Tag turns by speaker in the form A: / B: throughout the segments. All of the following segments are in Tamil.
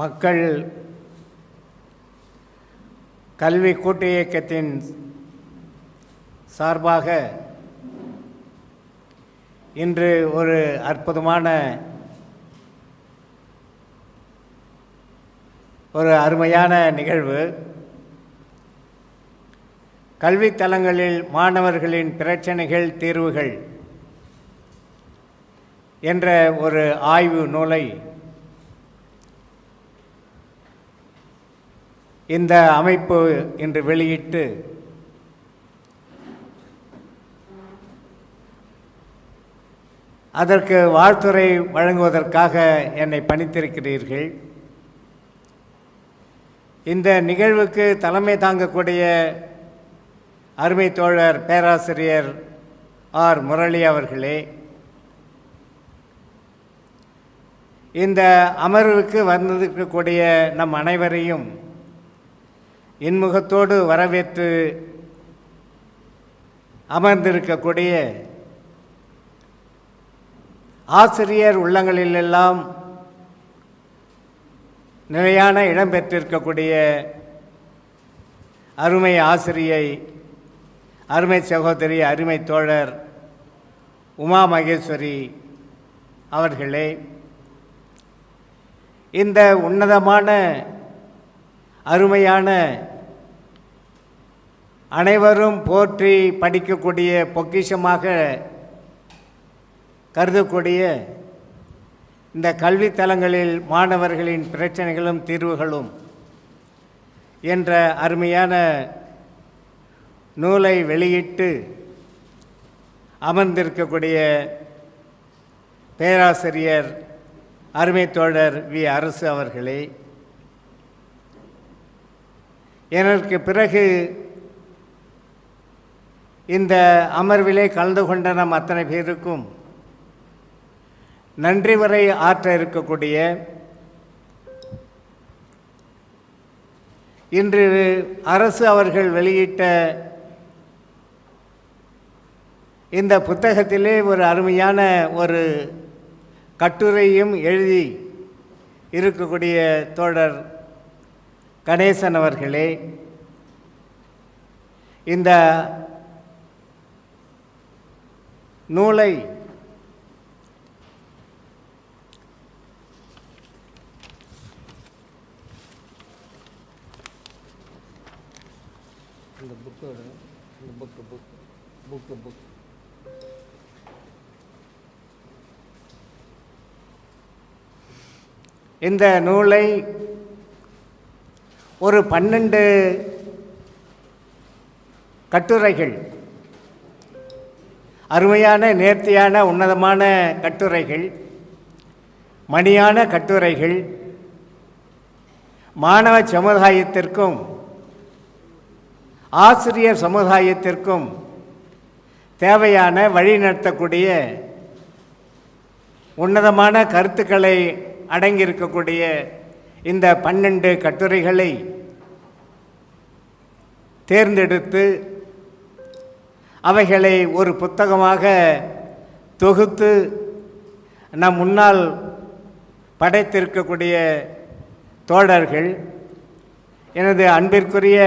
A: மக்கள் கல்வி கூட்டு இயக்கத்தின் சார்பாக இன்று ஒரு அற்புதமான ஒரு அருமையான நிகழ்வு. கல்வித்தலங்களில் மாணவர்களின் பிரச்சனைகள் தீர்வுகள் என்ற ஒரு ஆய்வு நூலை இந்த அமைப்பு இன்று வெளியிட்டு அதற்கு வாழ்த்துறை வழங்குவதற்காக என்னை பணித்திருக்கிறீர்கள். இந்த நிகழ்வுக்கு தலைமை தாங்கக்கூடிய அருமை தோழர் பேராசிரியர் ஆர். முரளி அவர்களே இந்த அமர்வுக்கு வந்திருக்கக்கூடிய நம் அனைவரையும் இன்முகத்தோடு வரவேற்று அமர்ந்திருக்கக்கூடிய ஆசிரியர் உள்ளங்களிலெல்லாம் நிலையான இடம் பெற்றிருக்கக்கூடிய அருமை ஆசிரியை அருமை சகோதரி அருமை தோழர் உமா மகேஸ்வரி அவர்களே இந்த உன்னதமான அருமையான அனைவரும் போற்றி படிக்கக்கூடிய பொக்கிஷமாக கருதக்கூடிய இந்த கல்வித்தலங்களில் மாணவர்களின் பிரச்சனைகளும் தீர்வுகளும் என்ற அருமையான நூலை வெளியிட்டு அமர்ந்திருக்கக்கூடிய பேராசிரியர் அருமை தோழர் வி. அரசு அவர்களே எனக்கு பிறகு இந்த அமர்விலே கலந்து கொண்ட நம் அத்தனை பேருக்கும் நன்றி வரை ஆற்ற இருக்கக்கூடிய இன்று அரசு அவர்கள் வெளியிட்ட இந்த புத்தகத்திலே ஒரு அருமையான ஒரு கட்டுரையும் எழுதி இருக்கக்கூடிய தோழர் கணேசன் அவர்களே இந்த நூலை இந்த புக்கோட இந்த புக்கு புக் புக்கு புக் இந்த நூலை ஒரு பன்னெண்டு கட்டுரைகள். அருமையான நேர்த்தியான உன்னதமான கட்டுரைகள். மணியான கட்டுரைகள். மாணவ சமுதாயத்திற்கும் ஆசிரியர் சமுதாயத்திற்கும் தேவையான வழிநடத்தக்கூடிய உன்னதமான கருத்துக்களை அடங்கியிருக்கக்கூடிய இந்த பன்னெண்டு கட்டுரைகளை தேர்ந்தெடுத்து அவைகளை ஒரு புத்தகமாக தொகுத்து நம் முன்னால் படைத்திருக்கக்கூடிய தோழர்கள் எனது அன்பிற்குரிய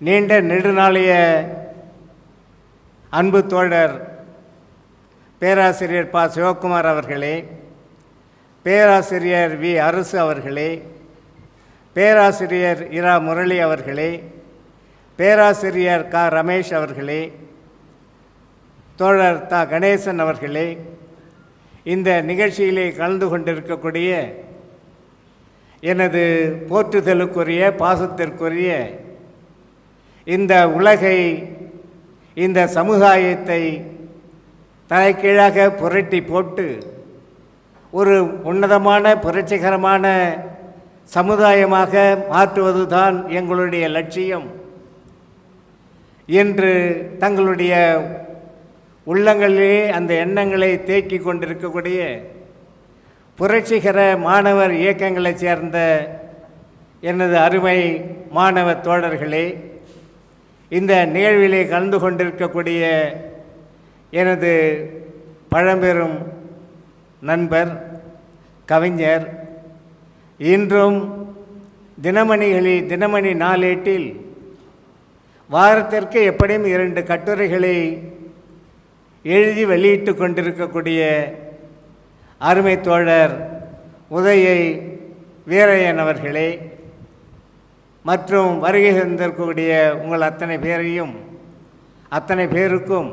A: நீண்ட நெடுநாளைய அன்பு தோழர் பேராசிரியர் ப. சிவகுமார் அவர்களே பேராசிரியர் வி. அரசு அவர்களே பேராசிரியர் இரா. முரளி அவர்களே பேராசிரியர் க. ரமேஷ் அவர்களே தோழர் த. கணேசன் அவர்களே இந்த நிகழ்ச்சியிலே கலந்து கொண்டிருக்கக்கூடிய எனது போற்றுதலுக்குரிய பாசத்திற்குரிய இந்த உலகை இந்த சமுதாயத்தை தலைக்கீழாக புரட்டி போட்டு ஒரு உன்னதமான புரட்சிகரமான சமுதாயமாக மாற்றுவதுதான் எங்களுடைய லட்சியம். என்று தங்களுடைய உள்ளங்களிலே அந்த எண்ணங்களை தேக்கி கொண்டிருக்கக்கூடிய புரட்சிகர மாணவர் இயக்கங்களைச் சேர்ந்த எனது அருமை மாணவ தோழர்களே இந்த நிகழ்விலே கலந்து கொண்டிருக்கக்கூடிய எனது பழம்பெரும் நண்பர் கவிஞர் இன்றும் தினமணிகளில் தினமணி நாளேட்டில் வாரத்திற்கு எப்படியும் இரண்டு கட்டுரைகளை எழுதி வெளியிட்டு கொண்டிருக்கக்கூடிய அருமை தோழர் உதயை வீரையன் அவர்களே மற்றும் வருகை தந்திருக்கக்கூடிய உங்கள் அத்தனை பேரையும் அத்தனை பேருக்கும்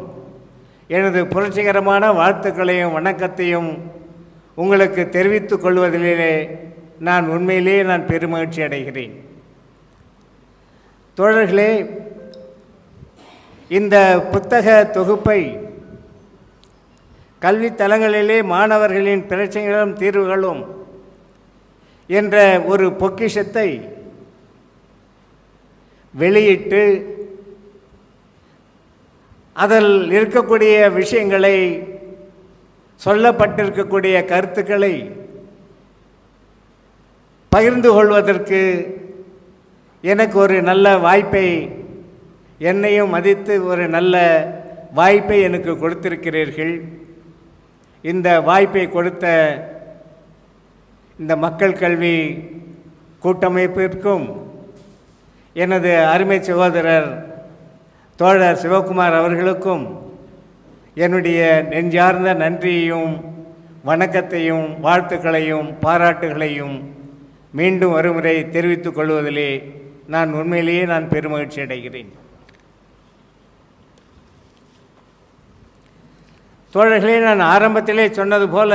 A: எனது புரட்சிகரமான வாழ்த்துக்களையும் வணக்கத்தையும் உங்களுக்கு தெரிவித்துக் கொள்வதிலே நான் உண்மையிலேயே நான் பெருமகிழ்ச்சி அடைகிறேன். தோழர்களே இந்த புத்தக தொகுப்பை கல்வித்தலங்களிலே மாணவர்களின் பிரச்சனைகளும் தீர்வுகளும் என்ற ஒரு பொக்கிஷத்தை வெளியிட்டு அதில் இருக்கக்கூடிய விஷயங்களை சொல்லப்பட்டிருக்கக்கூடிய கருத்துக்களை பகிர்ந்து கொள்வதற்கு எனக்கு ஒரு நல்ல வாய்ப்பை என்னையும் மதித்து ஒரு நல்ல வாய்ப்பை எனக்கு கொடுத்திருக்கிறீர்கள். இந்த வாய்ப்பை கொடுத்த இந்த மக்கள் கல்வி கூட்டமைப்பிற்கும் எனது அருமை சகோதரர் தோழர் சிவகுமார் அவர்களுக்கும் என்னுடைய நெஞ்சார்ந்த நன்றியையும் வணக்கத்தையும் வாழ்த்துக்களையும் பாராட்டுகளையும் மீண்டும் ஒருமுறை தெரிவித்துக் கொள்வதிலே நான் உண்மையிலேயே நான் பெருமகிழ்ச்சி அடைகிறேன். தோழர்களே நான் ஆரம்பத்திலே சொன்னது போல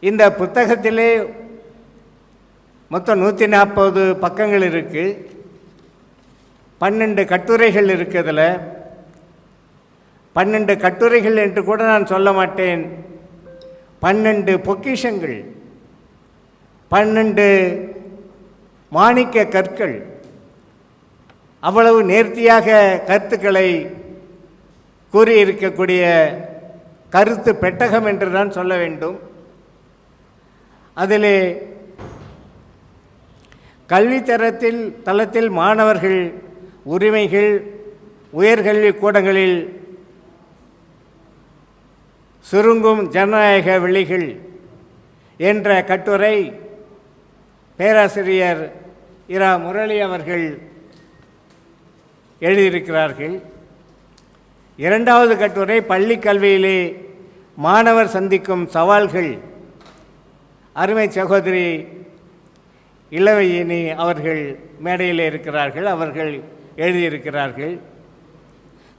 A: இந்த புத்தகத்திலே மொத்தம் நூற்றி நாற்பது பக்கங்கள் இருக்குது பன்னெண்டு கட்டுரைகள் இருக்குதுல பன்னெண்டு கட்டுரைகள் என்று கூட நான் சொல்ல மாட்டேன். பன்னெண்டு பொக்கிஷங்கள். பன்னெண்டு மாணிக்க கற்கள். அவ்வளவு நேர்த்தியாக கருத்துக்களை கூறியிருக்கக்கூடிய கருத்து பெட்டகம் என்று தான் சொல்ல வேண்டும். அதிலே கல்வித்தரத்தில் தளத்தில் மாணவர்கள் உரிமைகள் உயர்கல்வி கூடங்களில் சுருங்கும் ஜனநாயக விழிகள் என்ற கட்டுரை பேராசிரியர் இரா முரளி அவர்கள் எழுதியிருக்கிறார்கள். இரண்டாவது கட்டுரை பள்ளி கல்வியிலே மாணவர் சந்திக்கும் சவால்கள். அருமை சகோதரி இளவையினி அவர்கள் மேடையில் இருக்கிறார்கள் அவர்கள் எழுதியிருக்கிறார்கள்.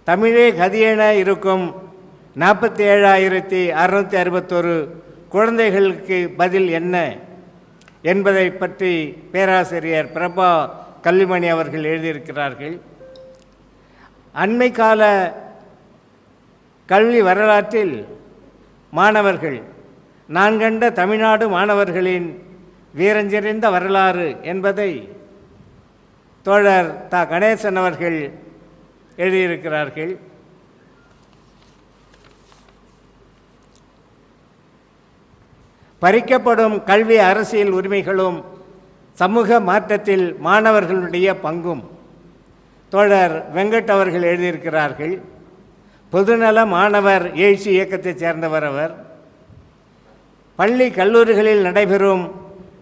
A: தமிழே கதியென இருக்கும் நாற்பத்தி ஏழாயிரத்தி அறுநூற்றி அறுபத்தொரு குழந்தைகளுக்கு பதில் என்ன என்பதை பற்றி பேராசிரியர் பிரபா கல்விமணி அவர்கள் எழுதியிருக்கிறார்கள். அண்மை கால கல்வி வரலாற்றில் மாணவர்கள் நான் கண்ட தமிழ்நாடு மாணவர்களின் வீரஞ்செறிந்த வரலாறு என்பதை தோழர் தா. கணேசன் அவர்கள் எழுதியிருக்கிறார்கள். பறிக்கப்படும் கல்வி அரசியல் உரிமைகளும் சமூக மாற்றத்தில் மாணவர்களுடைய பங்கும். தோழர் வெங்கட் அவர்கள் எழுதியிருக்கிறார்கள் பொதுநல மாணவர் எழுச்சி இயக்கத்தைச் சேர்ந்தவர் அவர். பள்ளி கல்லூரிகளில் நடைபெறும்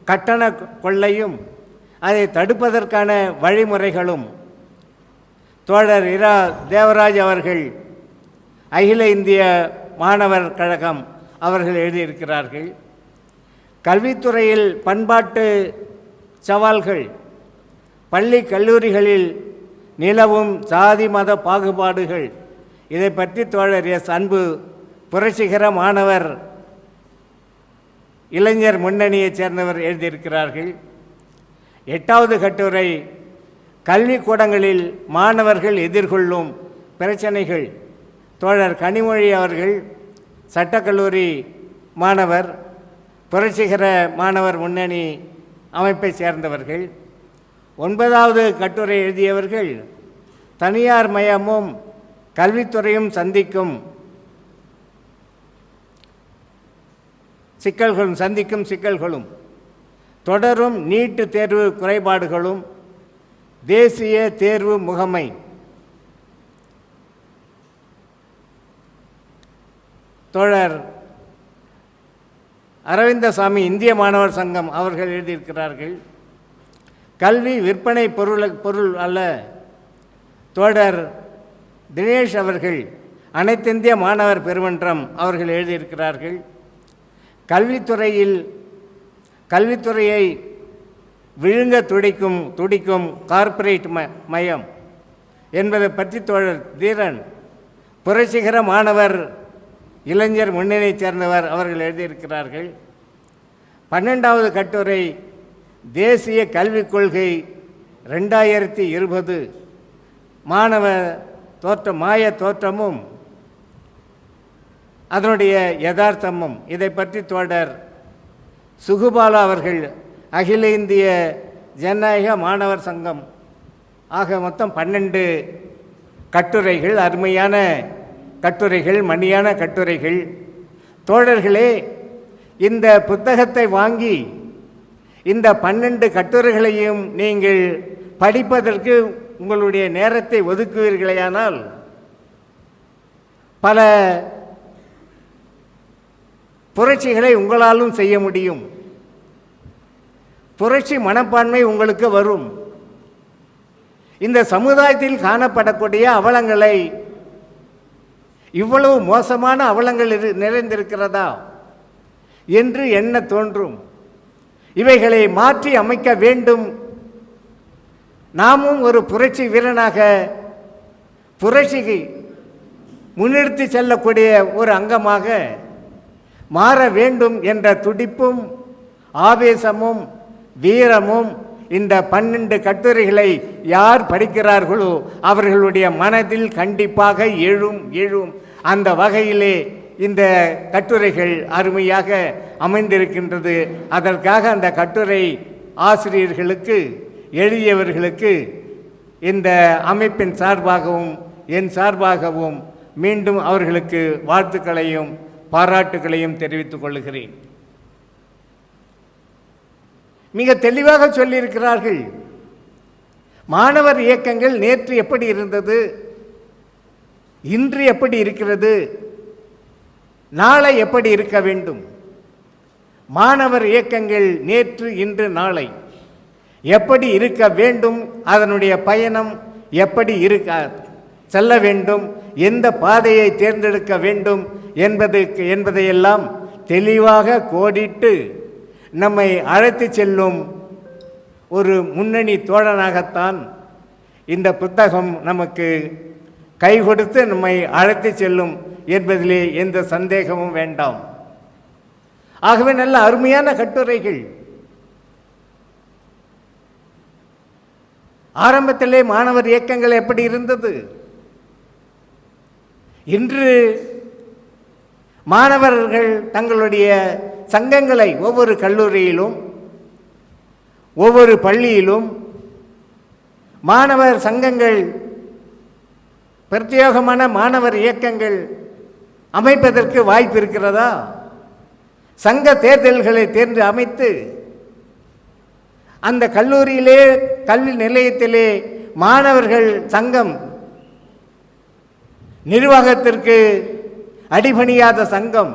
A: கட்டண கொள்ளையும் அதை தடுப்பதற்கான வழிமுறைகளும். தோழர் இரா தேவராஜ் அவர்கள் அகில இந்திய மாணவர் கழகம் அவர்கள் எழுதியிருக்கிறார்கள். கல்வித்துறையில் பண்பாட்டு சவால்கள் பள்ளி கல்லூரிகளில் நிலவும் சாதி மத பாகுபாடுகள். இதை பற்றி தோழர் எஸ். அன்பு புரட்சிகர மாணவர் இளைஞர் முன்னணியைச் சேர்ந்தவர் எழுதியிருக்கிறார்கள். எட்டாவது கட்டுரை கல்விக்கூடங்களில் மாணவர்கள் எதிர்கொள்ளும் பிரச்சனைகள். தோழர் கனிமொழி அவர்கள் சட்டக்கல்லூரி மாணவர் புரட்சிகர மாணவர் முன்னணி அமைப்பை சேர்ந்தவர்கள் ஒன்பதாவது கட்டுரை எழுதியவர்கள் தனியார் மயமும் கல்வித்துறையும் சந்திக்கும் சிக்கல்களும் சந்திக்கும் சிக்கல்களும் தொடரும் நீட்டு தேர்வு குறைபாடுகளும் தேசிய தேர்வு முகமை. தொடர் அரவிந்தசாமி இந்திய மாணவர் சங்கம் அவர்கள் எழுதியிருக்கிறார்கள். கல்வி விற்பனை பொருள் பொருள் அல்ல. தோழர் தினேஷ் அவர்கள் அனைத்திந்திய மாணவர் பெருமன்றம் அவர்கள் எழுதியிருக்கிறார்கள். கல்வித்துறையில் கல்வித்துறையை விழுங்க துடிக்கும் துடிக்கும் கார்ப்பரேட் ம மயம் என்பதை பற்றி தோழர் தீரன் புரட்சிகர மாணவர் இளைஞர் முன்னணியைச் சேர்ந்தவர் அவர்கள் எழுதியிருக்கிறார்கள். பன்னெண்டாவது கட்டுரை தேசிய கல்விக் கொள்கை ரெண்டாயிரத்தி இருபது. மாணவ தோற்றம் மாய தோற்றமும் அதனுடைய யதார்த்தமும். இதை பற்றி தொடர் சுகுபாலா அவர்கள் அகில இந்திய ஜனநாயக மாணவர் சங்கம் ஆக மொத்தம் பன்னெண்டு கட்டுரைகள் அருமையான கட்டுரைகள் மணியான கட்டுரைகள். தோழர்களே இந்த புத்தகத்தை வாங்கி இந்த பன்னெண்டு கட்டுரைகளையும் நீங்கள் படிப்பதற்கு உங்களுடைய நேரத்தை ஒதுக்குவீர்களேயானால் பல புரட்சிகளை உங்களாலும் செய்ய முடியும். புரட்சி மனப்பான்மை உங்களுக்கு வரும். இந்த சமுதாயத்தில் காணப்படக்கூடிய அவலங்களை இவ்வளவு மோசமான அவலங்கள் இரு- நிறைந்திருக்கிறதா? என்று என்ன தோன்றும்? இவைகளை மாற்றி அமைக்க வேண்டும். நாமும் ஒரு புரட்சி வீரனாக புரட்சிக்கு முன்னிறுத்தி செல்லக்கூடிய ஒரு அங்கமாக மாற வேண்டும் என்ற துடிப்பும் ஆவேசமும் வீரமும் இந்த பன்னெண்டு கட்டுரைகளை யார் படிக்கிறார்களோ அவர்களுடைய மனதில் கண்டிப்பாக எழும் எழும். அந்த வகையிலே இந்த கட்டுரைகள் அருமையாக அமைந்திருக்கின்றது. அதற்காக அந்த கட்டுரை ஆசிரியர்களுக்கு எழுதியவர்களுக்கு இந்த அமைப்பின் சார்பாகவும் என் சார்பாகவும் மீண்டும் அவர்களுக்கு வாழ்த்துக்களையும் பாராட்டுகளையும் தெரிவித்துக் கொள்கிறேன். மிக தெளிவாக சொல்லியிருக்கிறார்கள். மாணவர் இயக்கங்கள் நேற்று எப்படி இருந்தது? இன்று எப்படி இருக்கிறது? நாளை எப்படி இருக்க வேண்டும்? மாணவர் இயக்கங்கள் நேற்று இன்று நாளை. எப்படி இருக்க வேண்டும்? அதனுடைய பயணம் எப்படி இருக்க செல்ல வேண்டும்? எந்த பாதையை தேர்ந்தெடுக்க வேண்டும்? என்பது என்பதையெல்லாம் தெளிவாக கோடிட்டு நம்மை அழைத்து செல்லும் ஒரு முன்னணி தோழனாகத்தான் இந்த புத்தகம் நமக்கு கை கொடுத்து நம்மை அழைத்து செல்லும் என்பதிலே எந்த சந்தேகமும் வேண்டாம். ஆகவே நல்ல அருமையான கட்டுரைகள். ஆரம்பத்திலே மாணவர் இயக்கங்கள் எப்படி இருந்தது? இன்று மாணவர்கள் தங்களுடைய சங்கங்களை ஒவ்வொரு கல்லூரியிலும் ஒவ்வொரு பள்ளியிலும் மாணவர் சங்கங்கள் பிரத்யேகமான மாணவர் இயக்கங்கள் அமைப்பதற்கு வாய்ப்பு இருக்கிறதா? சங்க தேர்தல்களை தேர்ந்து அமைத்து அந்த கல்லூரியிலே கல்வி நிலையத்திலே மாணவர்கள் சங்கம் நிர்வாகத்திற்கு அடிபணியாத சங்கம்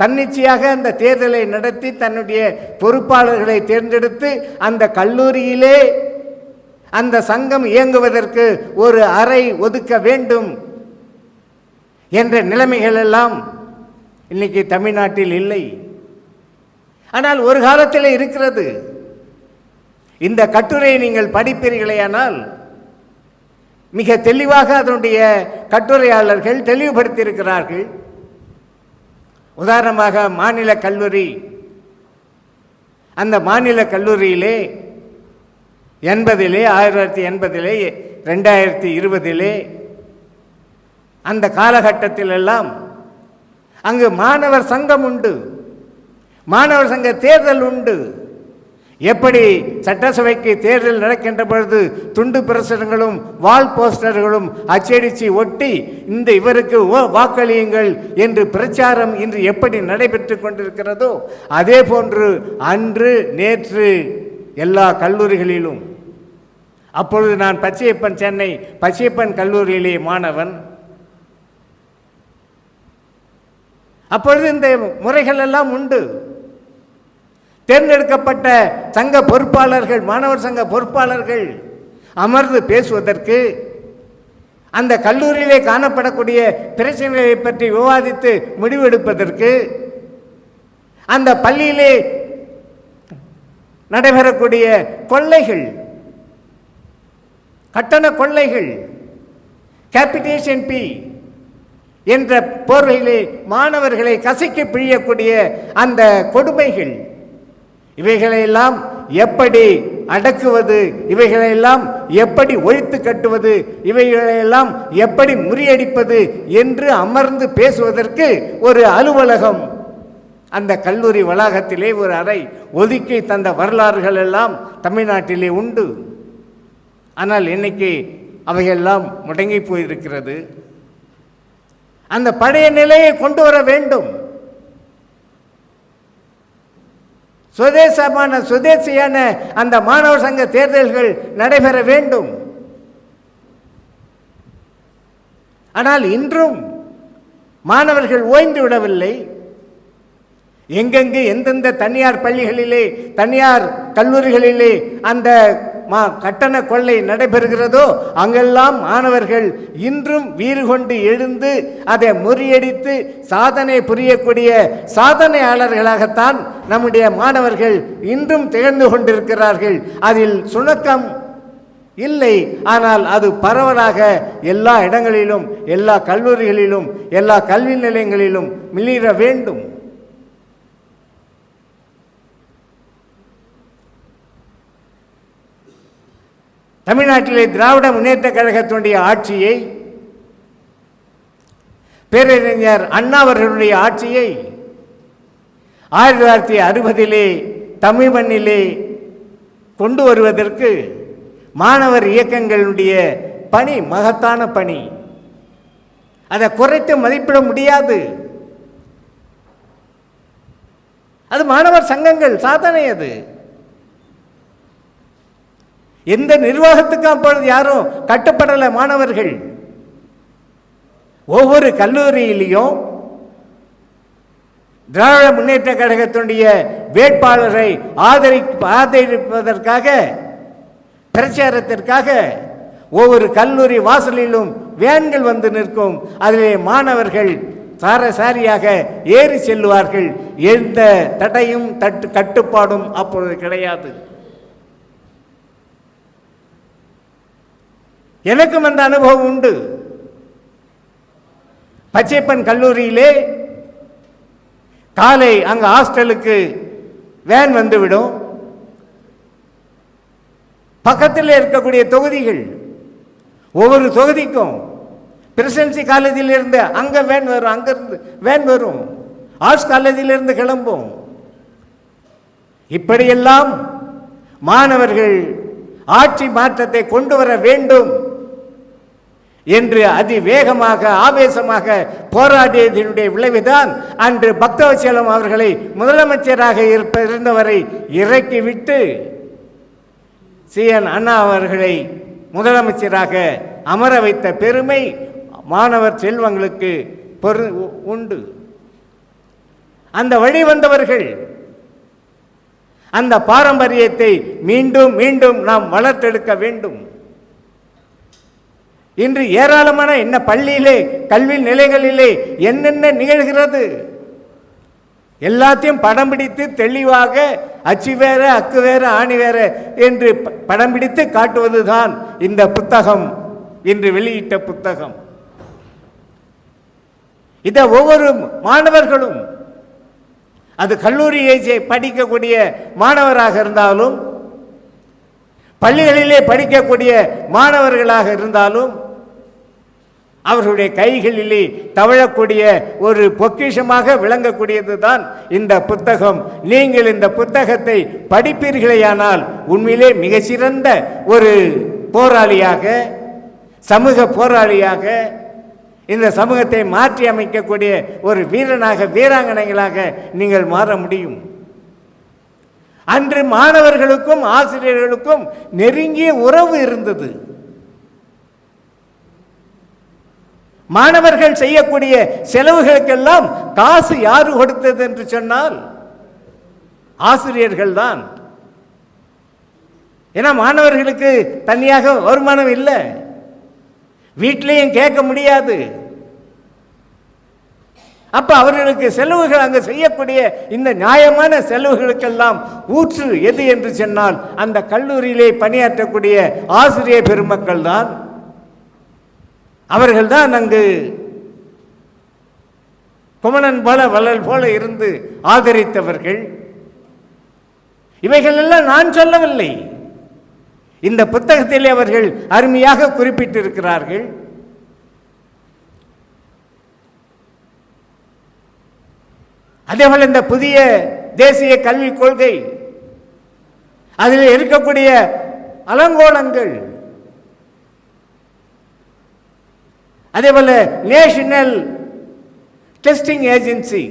A: தன்னிச்சையாக அந்த தேர்தலை நடத்தி தன்னுடைய பொறுப்பாளர்களை தேர்ந்தெடுத்து அந்த கல்லூரியிலே அந்த சங்கம் இயங்குவதற்கு ஒரு அறை ஒதுக்க வேண்டும் என்ற நிலைமைகள் எல்லாம் இன்னைக்கு தமிழ்நாட்டில் இல்லை. ஆனால் ஒரு காலத்தில் இருக்கிறது. இந்த கட்டுரையை நீங்கள் படிப்பீர்களேயானால் மிக தெளிவாக அதனுடைய கட்டுரையாளர்கள் தெளிவுபடுத்தியிருக்கிறார்கள். உதாரணமாக மாநில கல்லூரி. அந்த மாநில கல்லூரியிலே எண்பதிலே ஆயிரத்தி தொள்ளாயிரத்தி எண்பதிலே ரெண்டாயிரத்தி இருபதிலே அந்த காலகட்டத்திலெல்லாம் அங்கு மாணவர் சங்கம் உண்டு. மாணவர் சங்க தேர்தல் உண்டு. எப்படி சட்டசபைக்கு தேர்தல் நடக்கின்ற பொழுது துண்டு பிரசுரங்களும் வால் போஸ்டர்களும் அச்சடித்து ஒட்டி இந்த இவருக்கு வாக்களியுங்கள் என்று பிரச்சாரம் இன்று எப்படி நடைபெற்று கொண்டிருக்கிறதோ அதே போன்று அன்று நேற்று எல்லா கல்லூரிகளிலும் அப்பொழுது நான் பச்சையப்பன் சென்னை பச்சையப்பன் கல்லூரியிலே மாணவன். அப்பொழுது இந்த முறைகள் எல்லாம் உண்டு. தேர்ந்தெடுக்கப்பட்ட சங்க பொறுப்பாளர்கள் மாணவர் சங்க பொறுப்பாளர்கள் அமர்ந்து பேசுவதற்கு அந்த கல்லூரியிலே காணப்படக்கூடிய பிரச்சனைகளை பற்றி விவாதித்து முடிவெடுப்பதற்கு அந்த பள்ளியிலே நடைபெறக்கூடிய கொள்ளைகள் கட்டண கொள்ளைகள் கேபிட்டேஷன் பி என்ற போர்வையிலே மாணவர்களை கசக்கி பிழியக்கூடிய அந்த கொடுமைகள் இவைகளையெல்லாம் எப்படி அடக்குவது இவைகளையெல்லாம் எப்படி ஒழித்து கட்டுவது இவைகளையெல்லாம் எப்படி முறியடிப்பது என்று அமர்ந்து பேசுவதற்கு ஒரு அலுவலகம். அந்த கல்லூரி வளாகத்திலே ஒரு அறை ஒதுக்கி தந்த வரலாறுகள் எல்லாம் தமிழ்நாட்டிலே உண்டு. ஆனால் இன்னைக்கு அவையெல்லாம் முடங்கி போயிருக்கிறது. அந்த பழைய நிலையை கொண்டு வர வேண்டும். சுதேசமான சுதேசியான அந்த மாணவர் சங்க தேர்தல்கள் நடைபெற வேண்டும். ஆனால் இன்றும் மாணவர்கள் ஓய்ந்து விடவில்லை. எங்கெங்கு எந்தெந்த தனியார் பள்ளிகளிலே தனியார் கல்லூரிகளிலே அந்த மா கட்டண கொள்ளை நடைபெறுகிறதோ அங்கெல்லாம் மாணவர்கள் இன்றும் வீறு கொண்டு எழுந்து அதை முறியடித்து சாதனை புரியக்கூடிய சாதனையாளர்களாகத்தான் நம்முடைய மாணவர்கள் இன்றும் திகழ்ந்து கொண்டிருக்கிறார்கள். அதில் சுணக்கம் இல்லை. ஆனால் அது பரவலாக எல்லா இடங்களிலும் எல்லா கல்லூரிகளிலும் எல்லா கல்வி நிலையங்களிலும் மிளிர வேண்டும். தமிழ்நாட்டிலே திராவிட முன்னேற்ற கழகத்தினுடைய ஆட்சியை பேரறிஞர் அண்ணா அவர்களுடைய ஆட்சியை ஆயிரத்தி தொள்ளாயிரத்தி அறுபதிலே தமிழ் மண்ணிலே கொண்டு வருவதற்கு மாணவர் இயக்கங்களுடைய பணி மகத்தான பணி. அதை குறைத்து மதிப்பிட முடியாது. அது மாணவர் சங்கங்கள் சாதனை அது. எந்த நிர்வாகத்துக்கும் அப்பொழுது யாரும் கட்டுப்படலை மாணவர்கள்? ஒவ்வொரு கல்லூரியிலையும் திராவிட முன்னேற்ற கழகத்தினுடைய வேட்பாளரை ஆதரி ஆதரிப்பதற்காக பிரச்சாரத்திற்காக ஒவ்வொரு கல்லூரி வாசலிலும் வேன்கள் வந்து நிற்கும். அதிலே மாணவர்கள் சாரசாரியாக ஏறி செல்லுவார்கள். எந்த தடையும் தட்டு கட்டுப்பாடும் அப்பொழுது கிடையாது. எனக்கும் அந்த அனுபவம் உண்டு. பச்சைப்பன் கல்லூரியிலே காலை அங்க ஹாஸ்டலுக்கு வேன் வந்துவிடும். பக்கத்தில் இருக்கக்கூடிய தொகுதிகள் ஒவ்வொரு தொகுதிக்கும் பிரசிடென்சி காலேஜில் இருந்து அங்க வேன் வரும் அங்கிருந்து வேன் வரும். ஆர்ட்ஸ் காலேஜில் இருந்து கிளம்பும். இப்படியெல்லாம் மாணவர்கள் ஆட்சி மாற்றத்தை கொண்டு வர வேண்டும். என்று அதி வேகமாக ஆவேசமாக போராடியதனுடைய விளைவுதான் அன்று பக்தவச்சலம் அவர்களை முதலமைச்சராக இருப்ப இருந்தவரை இறக்கிவிட்டு சி என் அண்ணா அவர்களை முதலமைச்சராக அமர வைத்த பெருமை மாணவர் செல்வங்களுக்கு பொரு உண்டு. அந்த வழி வந்தவர்கள் அந்த பாரம்பரியத்தை மீண்டும் மீண்டும் நாம் வளர்த்தெடுக்க வேண்டும். இன்று ஏராளமான என்ன பள்ளியிலே கல்வி நிலைகளிலே என்னென்ன நிகழ்கிறது? எல்லாத்தையும் படம் பிடித்து தெளிவாக அச்சு வேற அக்கு வேற ஆணி வேற என்று ப- படம் பிடித்து காட்டுவதுதான் இந்த புத்தகம் இன்று வெளியிட்ட புத்தகம். இதை ஒவ்வொரு மாணவர்களும் அது கல்லூரியை ஏஜை படிக்கக்கூடிய மாணவராக இருந்தாலும் பள்ளிகளிலே படிக்கக்கூடிய மாணவர்களாக இருந்தாலும் அவர்களுடைய கைகளிலே தவழக்கூடிய ஒரு பொக்கிஷமாக விளங்கக்கூடியது தான் இந்த புத்தகம். நீங்கள் இந்த புத்தகத்தை படிப்பீர்களேயானால் உண்மையிலே மிகச்சிறந்த ஒரு போராளியாக சமூக போராளியாக இந்த சமூகத்தை மாற்றி அமைக்கக்கூடிய ஒரு வீரனாக வீராங்கனைகளாக நீங்கள் மாற முடியும். அன்று மாணவர்களுக்கும் ஆசிரியர்களுக்கும் நெருங்கிய உறவு இருந்தது. மாணவர்கள் செய்யக்கூடிய செலவுகளுக்கெல்லாம் காசு யாரு கொடுத்தது என்று சொன்னால் ஆசிரியர்கள் தான். ஏன்னா மாணவர்களுக்கு தனியாக வருமானம் இல்லை. வீட்லேயும் கேட்க முடியாது. அப்ப அவர்களுக்கு செலவுகள் அங்கு செய்யக்கூடிய இந்த நியாயமான செலவுகளுக்கெல்லாம் ஊற்று எது என்று சொன்னால் அந்த கல்லூரியிலே பணியாற்றக்கூடிய ஆசிரியர் பெருமக்கள் தான். அவர்கள் தான் அங்கு குமணன் போல வள்ளல் போல இருந்து ஆதரித்தவர்கள். இவைகள் எல்லாம் நான் சொல்லவில்லை. இந்த புத்தகத்திலே அவர்கள் அருமையாக குறிப்பிட்டிருக்கிறார்கள். அதேபோல் இந்த புதிய தேசிய கல்விக் கொள்கை அதில் இருக்கக்கூடிய அலங்கோலங்கள் அதேபோல நேஷனல் டெஸ்டிங் ஏஜென்சி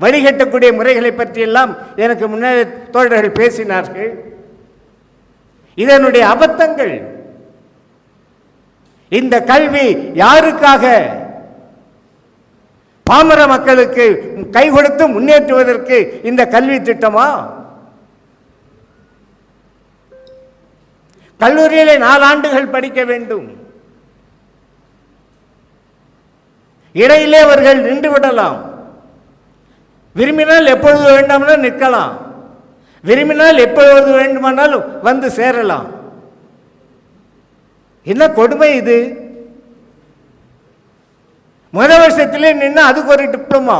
A: வழிகட்டக்கூடிய முறைகளை பற்றியெல்லாம் எனக்கு முன்னே தோழர்கள் பேசினார்கள். இதனுடைய அபத்தங்கள். இந்த கல்வி யாருக்காக? பாமர மக்களுக்கு கை கொடுத்து முன்னேற்றுவதற்கு இந்த கல்வி திட்டமா? கல்லூரியிலே நாலாண்டுகள் படிக்க வேண்டும். இடையிலே அவர்கள் நின்று விடலாம் விரும்பினால் எப்பொழுது வேண்டாமனால் நிற்கலாம். விரும்பினால் எப்பொழுது வேண்டுமானாலும் வந்து சேரலாம். என்ன கொடுமை இது? முதல் வருஷத்திலே நின்று அதுக்கு ஒரு டிப்ளமா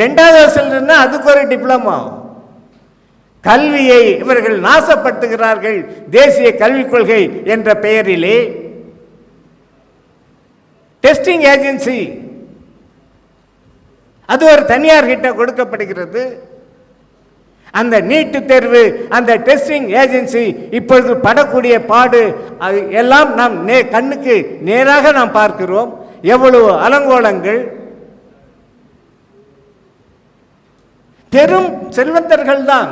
A: ரெண்டாவது வருஷத்தில் நின்று அதுக்கு ஒரு டிப்ளமா கல்வியை இவர்கள் நாசப்படுத்துகிறார்கள். தேசிய கல்விக் கொள்கை என்ற பெயரிலே. டெஸ்டிங் ஏஜென்சி அது ஒரு தனியார்கிட்ட கொடுக்கப்படுகிறது. அந்த நீட்டு தேர்வு அந்த டெஸ்டிங் ஏஜென்சி இப்பொழுது படக்கூடிய பாடு அது எல்லாம் நாம் நே கண்ணுக்கு நேராக நாம் பார்க்கிறோம். எவ்வளவு அலங்கோலங்கள். பெரும் செல்வந்தர்கள் தான்.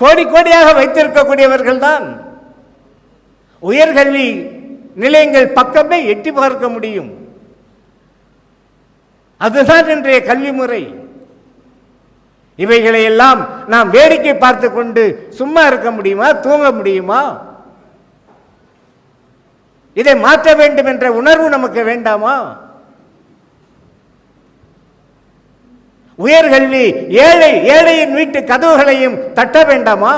A: கோடி கோடியாக வைத்திருக்கக்கூடியவர்கள் தான். உயர்கல்வி நிலையங்கள் பக்கமே எட்டி பார்க்க முடியும். அதுதான் இன்றைய கல்வி முறை. இவைகளை எல்லாம் நாம் வேடிக்கை பார்த்து கொண்டு சும்மா இருக்க முடியுமா தூங்க முடியுமா? இதை மாற்ற வேண்டும் என்ற உணர்வு நமக்கு வேண்டாமா? உயர்கல்வி ஏழை ஏழையின் வீட்டு கதவுகளையும் தட்ட வேண்டாமா?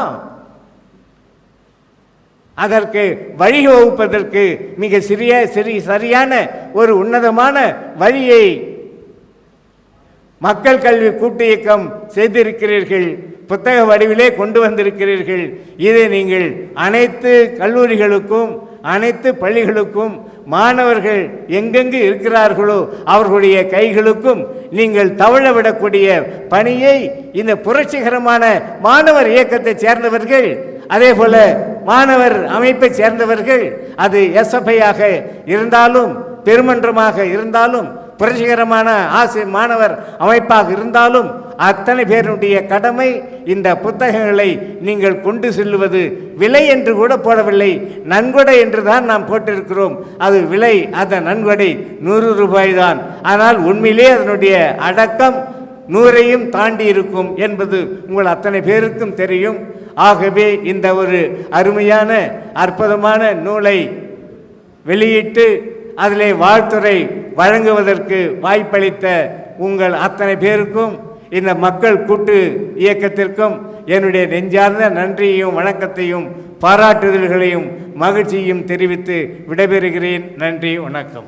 A: அதற்கு வழி வகுப்பதற்கு மிக சிறிய சிறி சரியான ஒரு உன்னதமான வழியை மக்கள் கல்வி கூட்டு இயக்கம் செய்திருக்கிறீர்கள் புத்தக வடிவிலே கொண்டு வந்திருக்கிறீர்கள். இதை நீங்கள் அனைத்து கல்லூரிகளுக்கும் அனைத்து பள்ளிகளுக்கும் மாணவர்கள் எங்கெங்கு இருக்கிறார்களோ அவர்களுடைய கைகளுக்கும் நீங்கள் தவழ விடக்கூடிய பணியை இந்த புரட்சிகரமான மாணவர் இயக்கத்தை சேர்ந்தவர்கள் அதே போல மாணவர் அமைப்பை சேர்ந்தவர்கள் அது எஸ்எஃப்ஐயாக இருந்தாலும் பெருமன்றமாக இருந்தாலும் புரட்சிகரமான ஆசை மாணவர் அமைப்பாக இருந்தாலும் அத்தனை பேருடைய கடமை இந்த புத்தகங்களை நீங்கள் கொண்டு செல்லுவது. விலை என்று கூட போடவில்லை. நன்கொடை என்று தான் நாம் போட்டிருக்கிறோம். அது விலை அந்த நன்கொடை நூறு ரூபாய் தான் ஆனால் உண்மையிலே அதனுடைய அடக்கம் நூறையும் தாண்டி இருக்கும் என்பது உங்கள் அத்தனை பேருக்கும் தெரியும். ஆகவே இந்த ஒரு அருமையான அற்புதமான நூலை வெளியிட்டு அதிலே வாழ்த்துறை வழங்குவதற்கு வாய்ப்பளித்த உங்கள் அத்தனை பேருக்கும் இந்த மக்கள் கூட்டு இயக்கத்திற்கும் என்னுடைய நெஞ்சார்ந்த நன்றியையும் வணக்கத்தையும் பாராட்டுதல்களையும் மகிழ்ச்சியும் தெரிவித்து விடைபெறுகிறேன். நன்றி வணக்கம்.